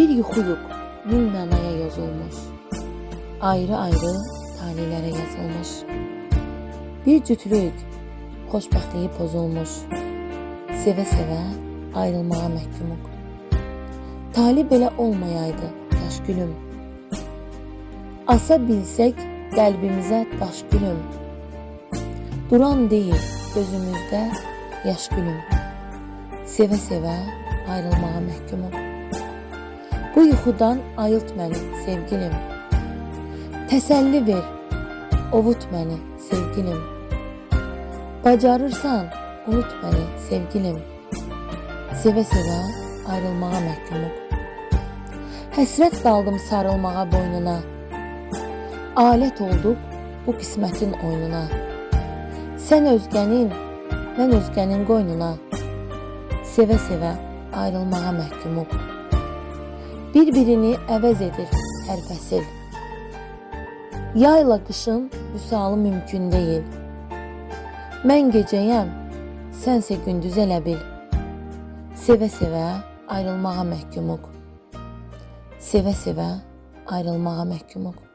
Bir yuxuyuq min mənaya yazılmış. Ayrı-ayrı talelərə yazılmış. Bir cütlük xoşbəxtliyi pozulmuş. Sevə-sevə ayrılmağa məhkumuq. Tali belə olmayaydı yaş gülüm. Asa bilsək qəlbimizə daş gülüm. Duran deyil gözümüzdə yaş gülüm. Sevə-sevə ayrılmağa məhkumuq. Bu yuxudan ayılt məni sevgilim. Təsəlli ver, ovut məni sevgilim. Bacarırsan unut məni sevgilim. Sevə-sevə ayrılmağa məhkumuq. Həsrət qaldım sarılmağa boynuna. Alət olduq bu qismətin oyununa. Sən özgənin, mən özgənin qoynuna. Sevə-sevə ayrılmağa məhkumuq. Bir-birini əvəz edir hər fəsil. Yayla qışın vüsalı mümkün deyil. Mən gecəyəm, sənsə gündüz elə bil. Sevə-sevə ayrılmağa məhkumuq. Sevə-sevə ayrılmağa məhkumuq.